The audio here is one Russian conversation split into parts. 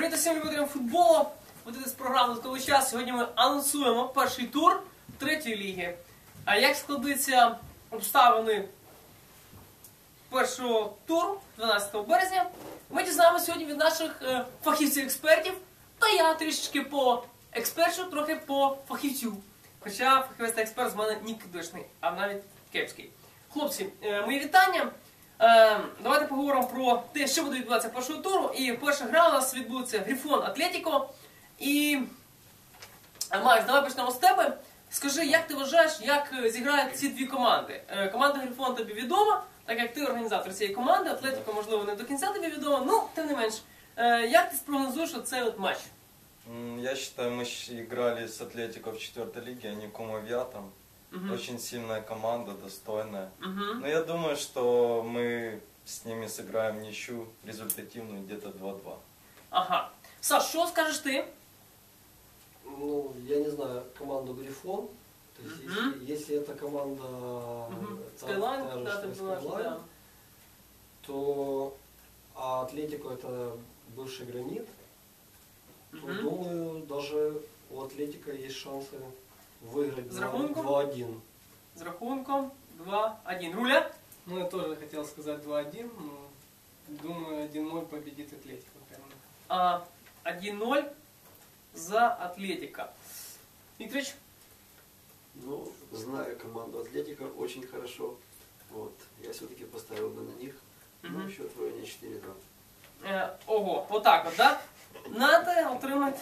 Привіт усім любителям футболу. Будете з програми «Додатковий час». Сьогодні ми анонсуємо перший тур третьої ліги. А як складуться обставини першого туру 12 березня, ми дізнаємося сьогодні від наших е, фахівців-експертів. Та я трішечки по експерту, трохи по фахівцю. Хоча фахівець та експерт з мене нікдишний, а навіть кепський. Хлопці, е, мої вітання. Е, давайте поговоримо про те, що буде відбуватися першого туру. І перша гра у нас відбудеться Грифон Атлетіко. І е, Макс, давай почнемо з тебе. Скажи, як ти вважаєш, як е, зіграють ці дві команди? Команда Грифон тобі відома, так як ти організатор цієї команди, Атлетіко, можливо, не до кінця тобі відомо, ну, тим не менш. Як ти спрогнозуєш оцей от матч? Я считаю, мы играли с Атлетико в четвертой лиге, а не Кумовятом. Мгм. Очень сильная команда, достойная. Мгм. Но я думаю, что мы с ними сыграем ничью результативную, где-то 2-2. Ага. Саш, що скажеш ти? Ну, я не знаю, команду Грифон. То есть, Мгм. если, если это команда та- Скайлайн, же, да, что ты Skyline, да. то а Атлетико это бывший гранит, то Мгм. думаю, даже у Атлетика есть шансы выиграть С 2 рахунком? 2-1. З рахунком 2-1. Руля? Ну, я тоже хотел сказать 2-1, но думаю, 1-0 победит Атлетико. Прямо. А, 1-0 за Атлетика. Викторович? Ну, знаю команду Атлетика очень хорошо. Вот. Я все-таки поставил бы на них. Мгм. Ну, счет в районе 4-2. Е, ого, отак от, да? Надо отримати,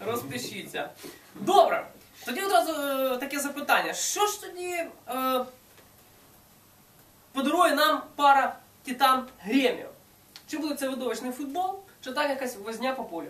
розпишіться. Добре. Тоді одразу е, таке запитання. Що ж тоді е, подарує нам пара Титан Греміо? Чи буде це видовищний футбол, чи так якась возня по полю?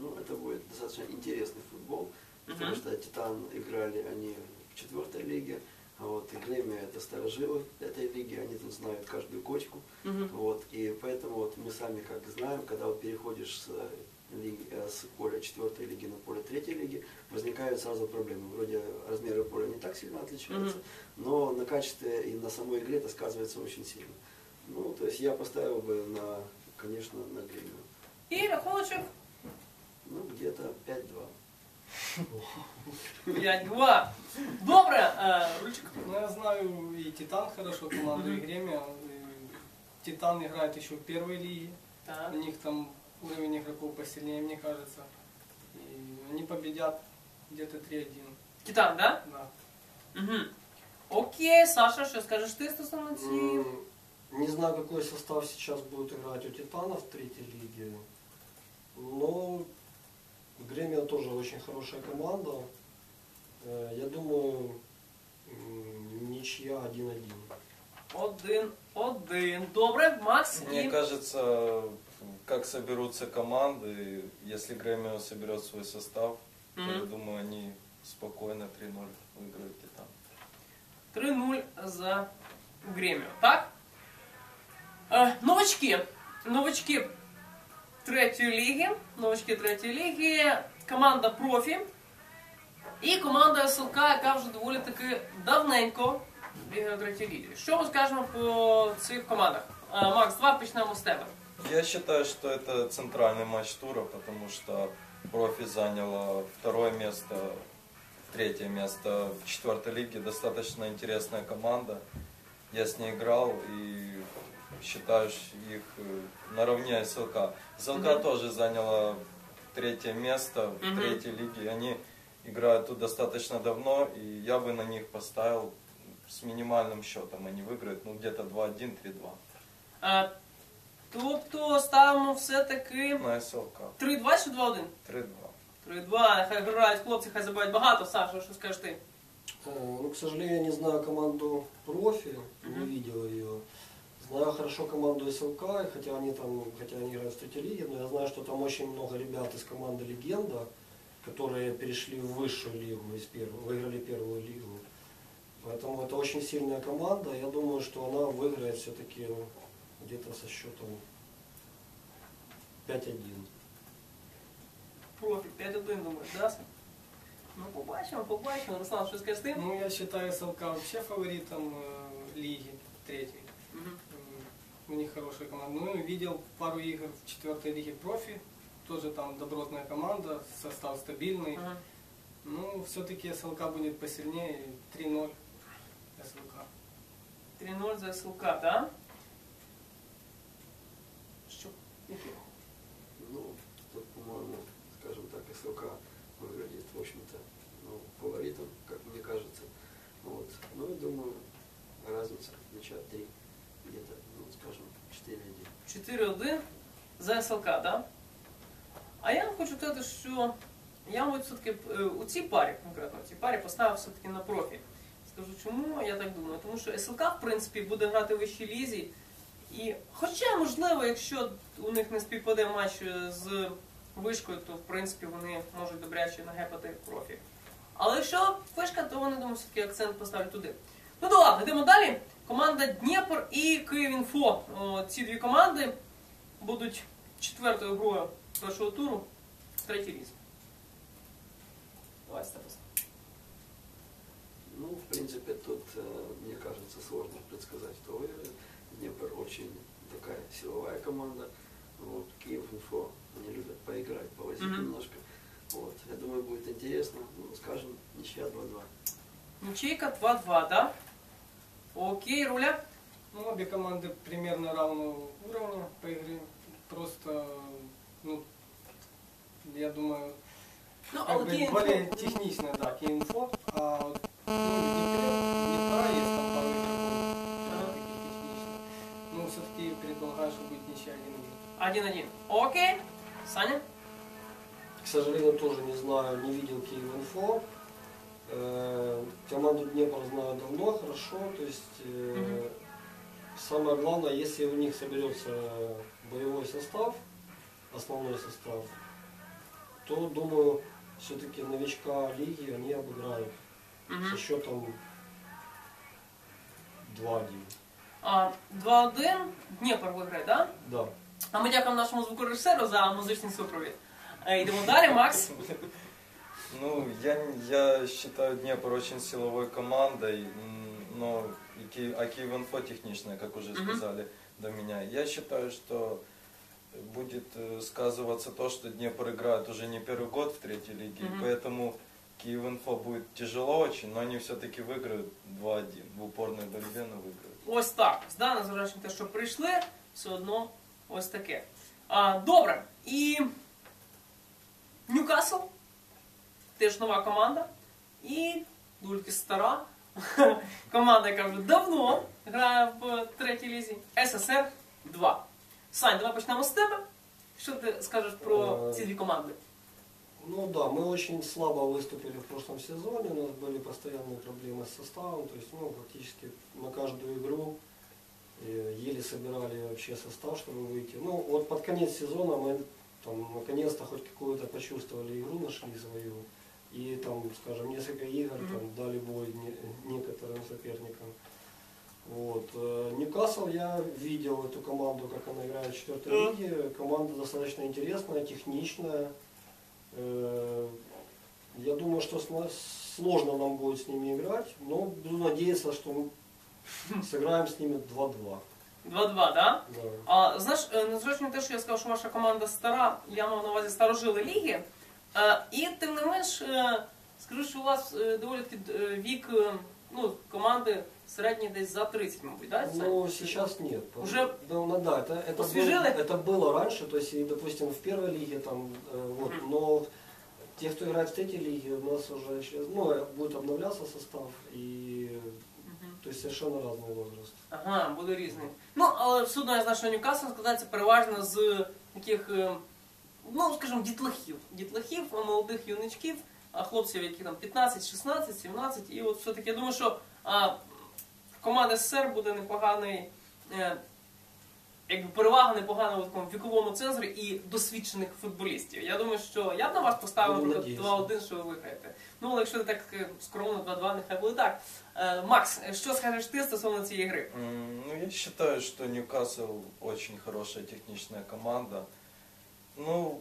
Ну, это будет достаточно интересный футбол, потому Мгм. что Титан играли они в четвертой лиге, а вот и Гремия это старожилы этой лиги, они тут знают каждую кочку. Мгм. Вот, и поэтому вот мы сами как знаем, когда вот переходишь с, э, лиги- э, с поля четвертой лиги на поле третьей лиги, возникают сразу проблемы. Вроде размеры поля не так сильно отличаются, но на качестве и на самой игре это сказывается очень сильно. Ну, то есть я поставил бы на, конечно, на Гремию. І рахуночок Ну, где-то 5-2. 5-2. Добре, е, Ручик. Ну, я знаю и Титан хорошо, команду, и. И Титан играет еще в первой лиге. Так. У них там уровень игроков посильнее, мне кажется. И они победят где-то 3-1. Титан, да? Да. Угу. Окей, Саша, що скажеш ти стосовно цієї? М, Не знаю, какой состав сейчас будет играть у Титана в третьей лиге. Но Гремия тоже очень хорошая команда. Э, Я думаю, м, ничья 1-1. Один-один. Добре, Макс Мне і... кажется, как соберутся команды, если Гремио соберет свой состав, то я Мгм. думаю, они спокойно 3-0 выиграют Титан. 3-0 за Греміо. Так? Е, новачки. Новачки третьої ліги. Новачки третьої ліги. Команда профі. І команда СЛК, яка вже доволі таки давненько бігає в третій лізі. Що ми скажемо по цих командах? Е, Макс, давай почнемо з тебе. Я считаю, что это центральный матч тура, потому что профи заняла второе место, третье место в четвертой лиге. Достаточно интересная команда. Я с ней играл и считаю их э, наравне СЛК. СЛК Мгм. тоже заняла третье место в Мгм. третьей лиге. Они играют тут достаточно давно, и я бы на них поставил с минимальным счетом. Они выиграют, ну где-то 2-1, 3-2 Е, тобто ставимо все-таки на СЛК. 3-2 чи 2-1? 3-2. 3-2, нехай грають хлопці, хай забувають багато. Саша, що скажеш ти? Ну, к сожалению, я не знаю команду профи, не видел ее. Знаю хорошо команду СЛК, хотя они там, хотя они играют в третьей лиге, но я знаю, что там очень много ребят из команды Легенда, которые перешли в высшую лигу, из первой, выиграли первую лигу. Поэтому это очень сильная команда. Я думаю, что она выиграет все-таки где-то со счетом 5-1. Профі 5-1, думаєш, да? Ну, побачимо, побачимо. Руслан, що скажеш ти? Ну, я считаю СЛК вообще фаворитом э, лиги третьей. М, У них хорошая команда. Ну, видел пару игр в четвертой лиге профи. тоже там добротная команда, состав стабильный. Ага. Ну, все-таки СЛК будет посильнее, 3-0 СЛК. 3-0 за СЛК, да? Ну, тут, по-моему, скажем так, СЛК выглядит, в общем-то, ну, фаворитом, как мне кажется. Вот. Ну и думаю, разница мяча 3, где-то, ну, скажем, 4-1. 4-1 за СЛК, да? А я хочу сказати, що я, мабуть, все-таки е, у цій парі, конкретно в цій парі, поставив все-таки на профі. Скажу чому, я так думаю. Тому що СЛК, в принципі, буде грати в вищій лізі. І, хоча, можливо, якщо у них не співпаде матч е, з вишкою, то в принципі вони можуть добряче нагепати профі. Але якщо вишка, то вони думаю, все-таки акцент поставлять туди. Ну то ладно, йдемо далі. Команда Дніпр і Київінфо. Ці дві команди будуть четвертою грою першого туру третій лізі. Давай, Степас. Ну, в принципе, тут, э, мне кажется, сложно предсказать, кто выиграет. Днепр очень такая силовая команда. Вот, Киев Инфо, они любят поиграть, повозить Мгм. немножко. Вот, я думаю, будет интересно. Ну, скажем, ничья 2-2. Нічейка 2-2, да? Окей, руля. Ну, обе команды примерно равного уровня по игре. Просто, ну, я думаю, Ну, как але бы более технично, да, Киевинфо. А вот, ну, в Днепре, в Днепра есть там пару игроков, Ага. таких техничных. Ну, все-таки предполагаю, что будет ничья 1-1. 1-1. Окей. Саня? К сожалению, тоже не знаю, не видел Киев-Инфо. Э, Команду Днепр знаю давно, хорошо. То есть э, самое главное, если у них соберется боевой состав, основной состав, то думаю, все-таки новичка лиги они обыграют Угу. со счетом 2-1. А, 2-1. Дніпр виграє, да? Да. А ми дякуємо нашому звукорежисеру за музичний супровід. Е, Йдемо далі, Макс. Ну, я, я считаю Днепр очень силовой командой, м, но и Ки- а Киев-Инфо техничная, как уже Мгм. сказали до меня. Я считаю, что будет э, сказываться то, что Днепр играет уже не первый год в третьей лиге, Мгм. и поэтому Киев-Инфо будет тяжело очень, но они все-таки выиграют 2-1. В упорной борьбе, но выиграют. Ось так. Да, незважаючи на те, що прийшли, все одно ось таке. А, добре. І Ньюкасл. Теж нова команда. І доволі стара команда, яка вже давно грає в третій лізі. СССР 2. Сань, давай почнемо з тебе. Що ти скажеш про Е, ці дві команди? Ну да, мы очень слабо выступили в прошлом сезоне, у нас были постоянные проблемы с составом, то есть ну, практически на каждую игру э, еле собирали вообще состав, чтобы выйти. Ну вот под конец сезона мы там наконец-то хоть какую-то почувствовали игру, нашли свою. И там, скажем, несколько игр там, дали бой не- некоторым соперникам. Вот. э, Ньюкасл я видел эту команду, как она играет в четвертой Да. лиге. Команда достаточно интересная, техничная. Э, Я думаю, что сложно нам будет с ними играть, но буду надеяться, что мы сыграем с ними 2-2. 2-2, да? Да. А, знаєш, е, незважаючи на те, що я сказав, що ваша команда стара, я мав на увазі старожили ліги. Е, І тим не менш, е, скажу, що у вас е, доволі таки е, вік е, ну, команди середній десь за 30, мабуть, да? Сань? Ну, сейчас нет. Уже да, ну, да, это, это, освежили? было, это было раньше, то есть, и, допустим, в первой лиге, там, э, вот, Мгм. но те, кто играет в третьей лиге, у нас уже сейчас, ну, э, будет обновляться состав, и, Мгм. то есть, совершенно разный возраст. Ага, буде різний. Ну, але все одно я знаю, що Ньюкасл складається переважно з таких, е, ну, скажімо, дітлахів. Дітлахів, молодих юничків, а хлопців, які там 15, 16, 17. І от все-таки я думаю, що а, команда СССР буде непоганий, е, якби перевага непогана в такому віковому цензорі і досвідчених футболістів. Я думаю, що я б на вас поставив Будемо наприклад, надіятися. 2-1, що ви виграєте. Ну, але якщо ти так е, скромно 2-2, нехай буде так. Е, Макс, що скажеш ти стосовно цієї гри? М, Ну, я считаю, что Ньюкасл очень хорошая техничная команда. Ну,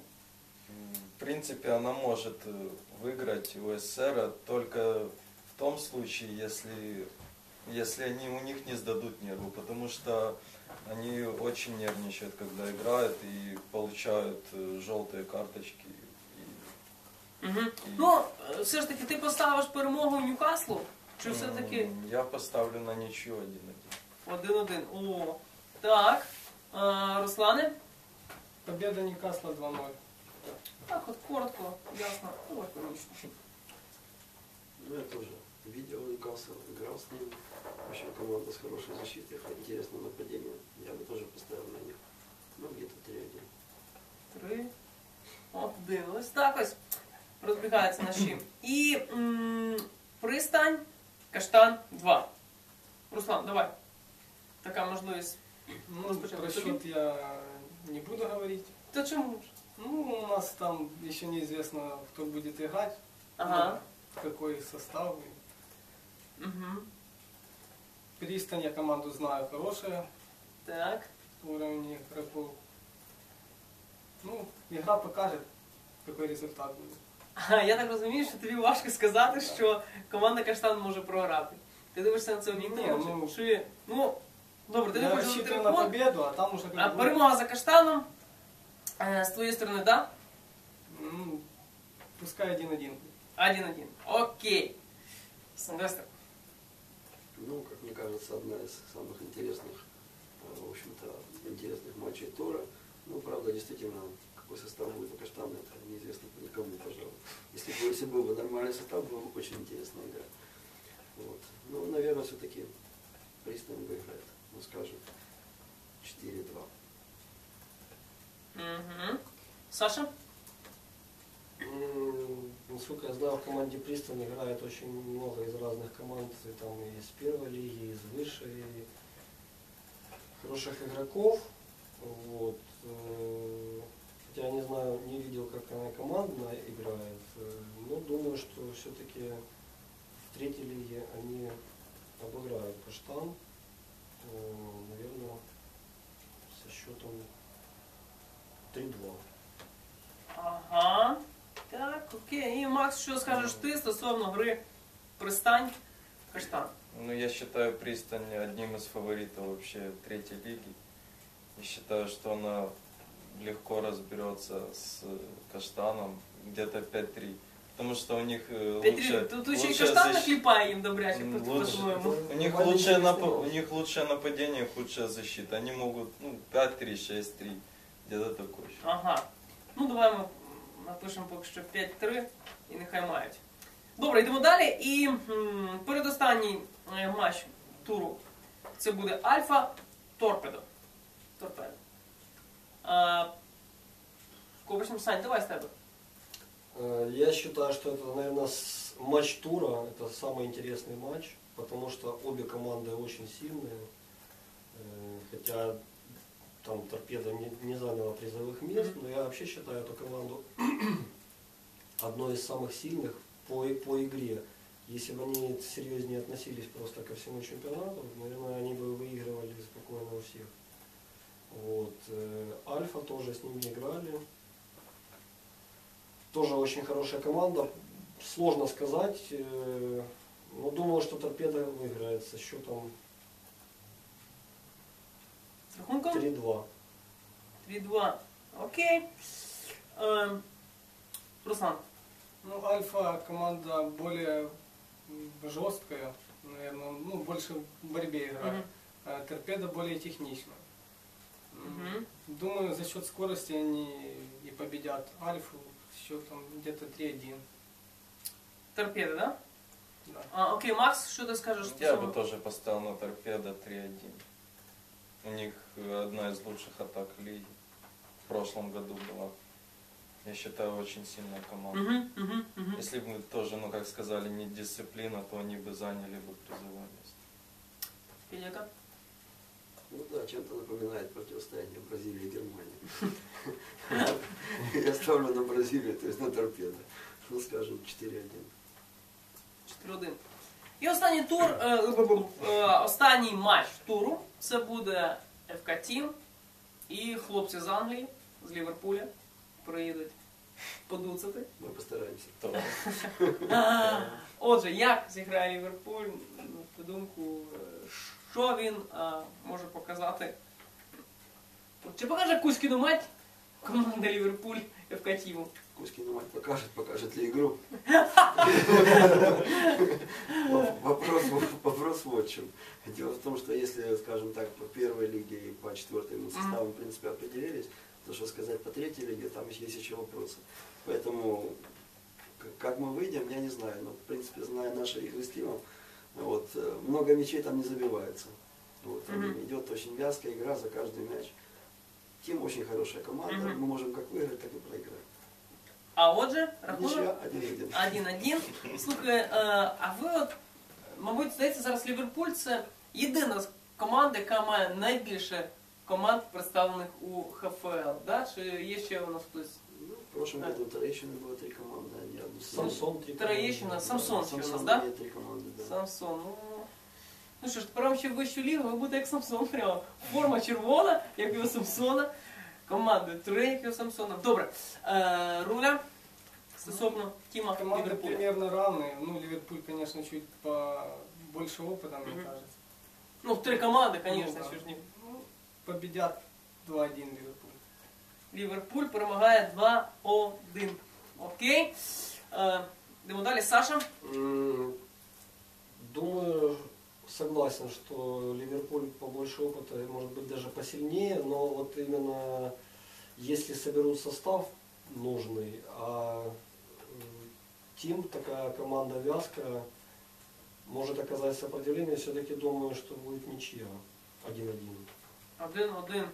м, в принципе, она может э, выиграть у СССР только в том случае, если, если они у них не сдадут нервы. Потому что они очень нервничают, когда играют и получают э, желтые карточки. И- Угу. и- Ну, е, все ж таки, ти поставиш перемогу Ньюкаслу? Чи все-таки Я поставлю на ничью один-один. один-один? О, так. А, Руслане? Победа Ньюкасла 2-0. Так, от коротко, ясно. Ой, конечно. Ну, я тоже видел Ньюкасл, играл с ним. В общем, команда с хорошей защитой, интересным нападением. Я бы тоже поставил на них. Ну, где-то 3-1. Три. Один. Ось так ось розбігаються наші. І м, пристань, каштан 2. Руслан, давай. Така можливість. Ну, Розпочали про тобі? счет я не буду говорить. Та чому ж? Ну, у нас там еще неизвестно, кто будет играть, Ага. какой состав. Угу. Пристань я команду знаю хорошая, Так. уровень игроков. Ну, игра покажет, какой результат будет. А, я так розумію, що тобі важко сказати, що команда Каштан може програти. Ти дивишся на це об'єктивно? Ні, чи- ну, чи... ну, добре, ти не я хочеш рассчитываю говорити на рахунок, победу, а там уже как а будет. перемога за Каштаном е, з твоєї сторони, так? Ну, пускай один-один. Один-один. Окей. Сильвестр. ну, как мне кажется, одна из самых интересных, э, в общем-то, интересных матчей тура. Ну, правда, действительно, какой состав будет у Каштана, это неизвестно никому, пожалуй. Если бы, если был бы нормальный состав, было бы очень интересная игра. Вот. Ну, наверное, все-таки Пристань выиграет, ну, скажем, 4-2. Угу. Саша? Насколько я знаю, в команде Пристань играет очень много из разных команд, и там и из первой лиги, и из высшей, и хороших игроков. Вот. э, Хотя я не знаю, не видел, как она командно играет, э, но думаю, что все-таки в третьей лиге они обыграют Каштан, э, наверное, со счетом 3-2. Ага. Так, окей. І Макс, що скажеш ти стосовно гри Пристань Каштан? Ну, я считаю Пристань одним из фаворитов вообще третьей лиги. И считаю, что она легко разберется с Каштаном где-то 5-3. Потому что у них э, Петрі, лучше, тут тут ще й лучшая Каштан защита. накліпає їм добряче, М, по- лучше. по-твоєму. У них, Команде лучшее интересно. нап- у них лучшее нападение, худшая защита. Они могут ну, 5-3, 6-3. Где-то такой. Ага. Ну, давай ми напишемо поки що 5-3 і нехай мають. Добре, йдемо далі. І м, передостанній е, матч туру це буде Альфа Торпедо. Торпедо. А, кого почнемо? Сань, давай з тебе. Э, Я считаю, что это, наверное, матч тура. Это самый интересный матч, потому что обе команды очень сильные. Э, Хотя там торпеда не, не заняла призовых мест, но я вообще считаю эту команду одной из самых сильных по, по игре. Если бы они серьезнее относились просто ко всему чемпионату, наверное, они бы выигрывали спокойно у всех. Вот. э, Альфа тоже с ними играли. Тоже очень хорошая команда. Сложно сказать. э, Но думаю, что торпеда выиграет со счетом З рахунком? 3-2. 3-2. Окей. Ем, Руслан. Ну, Альфа команда более жесткая, наверное, ну, больше в борьбе играет. Мгм. А Торпеда более техничная. М, Мгм. Думаю, за счет скорости они и победят Альфу счетом где-то 3-1. Торпеда, да? Да. А, окей, Макс, що ти скажеш Я бы тоже поставил на торпедо 3-1. У них одна из лучших атак лиги. В прошлом году была. Я считаю, очень сильная команда. Мгм, мгм, мгм. Если бы мы тоже, ну как сказали, не дисциплина, то они бы заняли бы призовое место. Підяка? Ну да, чем-то напоминает противостояние Бразилии и Германии. Я ставлю на Бразилию, то есть на торпедо. Ну, скажем, 4-1. 4-1. І останній тур, е, е, останній матч туру це буде ФК Тім і хлопці з Англії, з Ліверпуля приїдуть подуцати. Мы постараемся. То Отже, як зіграє Ліверпуль, на твою думку, е, що він може показати Чи покаже Кузькіну мать команда Ліверпуль ФК Тіму? Кузькину мать покажет, покажет ли игру. Вопрос, вопрос вот в чем. Дело в том, что если, скажем так, по первой лиге и по четвертой мы составом, в принципе, определились, то что сказать по третьей лиге, там есть еще вопросы. Поэтому, как мы выйдем, я не знаю. Но, в принципе, зная наши игры с Тимом, вот, э, много мячей там не забивается. Вот, Мгм. Идет очень вязкая игра за каждый мяч. Тим очень хорошая команда, Мгм. мы можем как выиграть, так и проиграть. А отже, рахунок Ничья 1-1. 1-1. Слухай, е, а ви от, мабуть, здається, зараз Ліверпуль це єдина з команд, яка має найбільше команд представлених у ХФЛ, да? Чи є ще у нас хтось? Ну, в прошлом году у Троещины было три команды, они одну Самсон, три Троещина, команды. Самсон ще у нас, Самсон да? имеет три команды, да. Самсон. Ну, ну що ж, тепер вам ще в вищу лігу, ви будете як Самсон прямо. Форма червона, як і у Самсона. Команди три, як і у Самсона. Добре. Е, Руля стосовно Тіма Команды Ліверпуля. примерно равные. Ну, Ливерпуль, конечно, чуть по больше опыта, мне Мгм. кажется. Ну, три команди, звісно, Ну, да. що ж ні. Ну, победят 2-1 Ливерпуль. Ліверпуль перемагає 2-1. Окей. Е, йдемо далі. Саша. М, Думаю, согласен, что Ливерпуль побольше опыта, и, может быть даже посильнее, но вот именно если соберут состав нужный, а м, Тим, такая команда вязкая, может оказать сопротивление, все-таки думаю, что будет ничья 1-1. 1-1.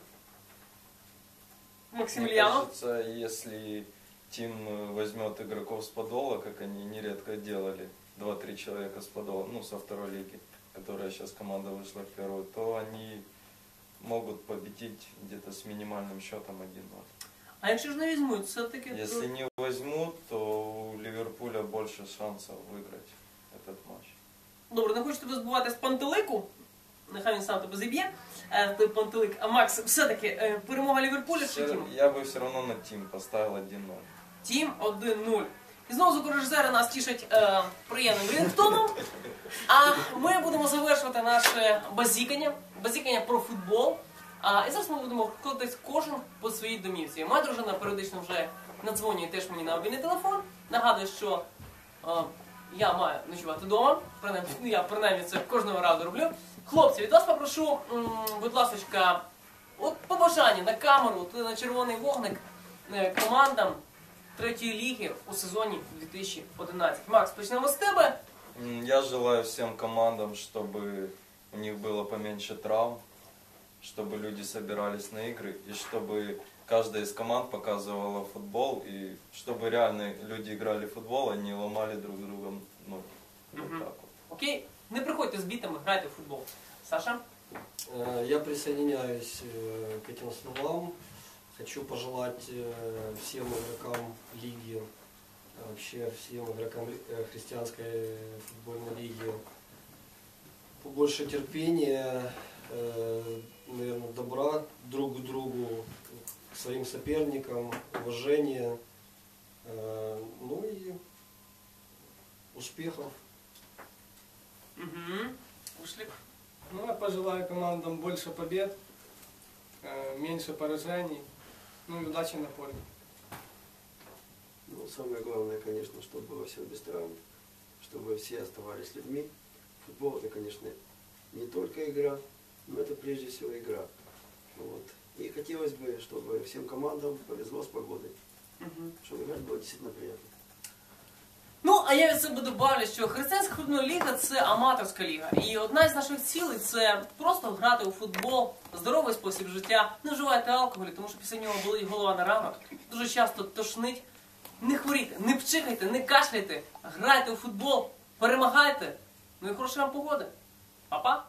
Мне Максимiliano. кажется, если Тим э, возьмет игроков с подола, как они нередко делали, 2-3 человека с подола, ну, со второй лиги, которая сейчас команда вышла в первую, то они могут победить где-то с минимальным счетом 1-0. А якщо ж не візьмуть, все-таки. Если не возьмут, то у Ливерпуля больше шансов выиграть этот матч. Добре, не хочу тебе збивати з пантелику. Нехай він сам тебе зіб'є. Е, той пантелик. А Макс, все-таки е, перемога Ліверпуля чи Всё- Тіма? Я бы все равно на Тим поставил 1-0. Тім 1-0. І знову звукорежисери нас тішать е, приємним рінгтоном. А ми будемо завершувати наше базікання, базікання про футбол. А, і зараз ми будемо вкладатись кожен по своїй домівці. Моя дружина періодично вже надзвонює теж мені на мобільний телефон. Нагадує, що е, я маю ночувати вдома. Принаймні, я принаймні це кожного разу роблю. Хлопці, від вас попрошу, м, будь ласка, от побажання на камеру, туди на червоний вогник е, командам третьої ліги у сезоні 2011. Макс, почнемо з тебе. Я желаю всем командам, чтобы у них было поменьше травм, чтобы люди собирались на игры, и чтобы каждая из команд показывала футбол, и чтобы реально люди играли в футбол, а не ломали друг друга ноги. Вот Мгм. так вот. Окей? Не приходьте з бітами, грайте в футбол. Саша? Э, Я присоединяюсь э, к этим словам. Хочу пожелать э, всем игрокам лиги, э, вообще всем игрокам христианской футбольной лиги побольше терпения, наверное, добра друг к другу, к своим соперникам, уважения, э, ну и успехов. Угу. Ушлік. Ну, я пожелаю командам больше побед, э, меньше поражений, ну и удачи на поле. Ну, самое главное, конечно, чтобы было все без травм, чтобы все оставались людьми. Футбол это, конечно, не только игра, но это прежде всего игра. Вот. И хотелось бы, чтобы всем командам повезло с погодой, Угу. чтобы играть было действительно приятно. Ну, а я від себе добавлю, що християнська футбольна ліга це аматорська ліга. І одна із наших цілей це просто грати у футбол, здоровий спосіб життя, не вживайте алкоголю, тому що після нього болить голова на ранок. Дуже часто тошнить. Не хворійте, не пчихайте, не кашляйте, грайте у футбол, перемагайте. Ну і хорошої вам погоди. Па-па!